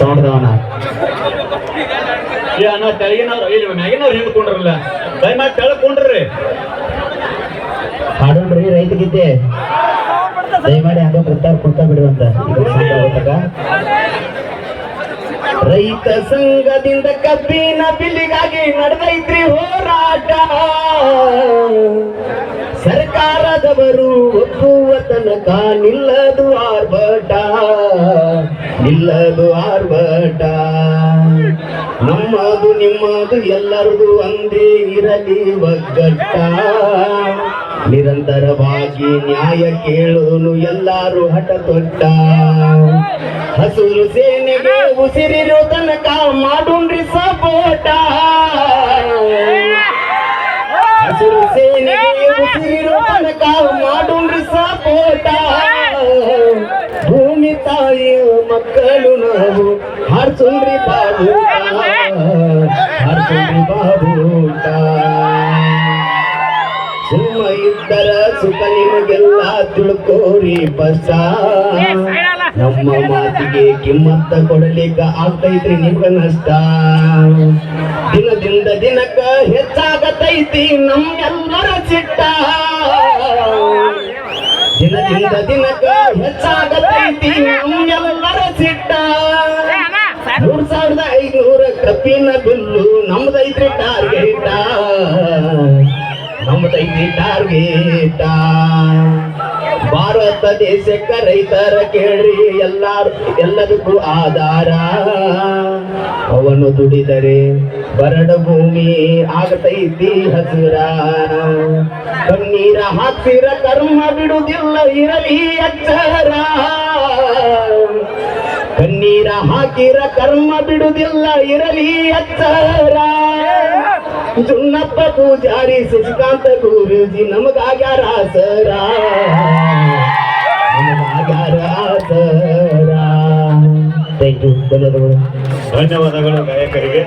ಸೌಂಡ್ದವನ. ರೈತ ಕುಂತ ಬಿಡುವಂತ? ರೈತ ಸಂಘದಿಂದ ಕಬ್ಬಿನ ಬಿಲ್ಲಿಗಾಗಿ ನಡೆದೈತ್ರಿ ಹೋರಾಟ. ಸರ್ಕಾರದವರು ಒಪ್ಪುವ ತನಕ ನಿಲ್ಲದು ಆರ್ಭಟ. ನಿಲ್ಲದು ಆರ್ಭಟ. ನಮ್ಮದು, ನಿಮ್ಮದು, ಎಲ್ಲರದು ಒಂದೇ ಇರಲಿ ಒಗ್ಗಟ್ಟ. ನಿರಂತರವಾಗಿ ನ್ಯಾಯ ಕೇಳೋನು ಎಲ್ಲಾರು ಹಠ ತೊಟ್ಟ ಹಸುರು ಸೇನೆಗೆ ಉಸಿರಿರೋ ತನಕ ಮಾಡೋಣ್ರಿ ಸಪೋಟ. ಹಸಿರು ಸೇನೆಗೆ ಉಸಿರಿರೋ ತನಕ ಮಾಡೋಣ್ರಿ ಸಪೋಟ. ಮಕ್ಕಳು ನಾವು. ಹರ್ಸುಂದ್ರಿ ಬಾಬು ಹರ್ಸುಂದ್ರಿ ಬಾಬೂಟ ಸುಮ್ಮ ಇದ್ದರ ಸುಖ ನಿಮಗೆಲ್ಲ ತಿಳ್ಕೋರಿ ಬಸ ನಮ್ಮ ಮಾತಿಗೆ ಕಿಮ್ಮತ್ತ ಕೊಡಲಿಕ್ಕ ಆಗ್ತೈತ್ರಿ ನಿಮ್ಗ ನಷ್ಟ. ದಿನದಿಂದ ದಿನಕ್ಕ ಹೆಚ್ಚಾಗತೈತಿ ನಮ್ಗೆಲ್ಲರ ಚಿಟ್ಟ. ದಿನದಿಂದ ದಿನಕ್ಕ ಹೆಚ್ಚಾಗತೈತಿ ನಮ್ಮೆಲ್ಲರ ಚಿಟ್ಟ ಮೂರ್ ಸಾವಿರದ ಐನೂರ ಕಪ್ಪಿನ ಬಿಲ್ಲು ನಮ್ದೈತ್ರಿ ಟಾರ್ಗೆಟ. ನಮ್ದೈತಿ ಟಾರ್ಗೆಟ. ಭಾರತ ದೇಶಕ್ಕ ರೈತರ ಕೇಳ್ರಿ ಎಲ್ಲಾರು ಎಲ್ಲದಕ್ಕೂ ಆಧಾರ. ಅವನು ದುಡಿದರೆ ಬರಡ ಭೂಮಿ ಆಗತೈತಿ ಹಸುರ. ಹಾಕ್ಸಿರ ಕರ್ಮ ಬಿಡುವುದಿಲ್ಲ, ಇರಲಿ ಎಚ್ಚರ ಕಣ್ಣೀರ ಹಾಕಿರ ಕರ್ಮ ಬಿಡುವುದಿಲ್ಲ, ಇರಲಿ ಎಚ್ಚರ ಜುನ್ನಪ್ಪ ಪೂಜಾರಿ ಶಶಿಕಾಂತ ಗುರುಜಿ, ನಮಗಾಗ್ಯಾರ ಸರ. ನಮಗಾಗ್ಯಾರ ಸರ. ಥ್ಯಾಂಕ್ ಯು ಧನ್ಯವಾದಗಳು. ಧನ್ಯವಾದಗಳು, ಗಾಯಕರಿಗೆ.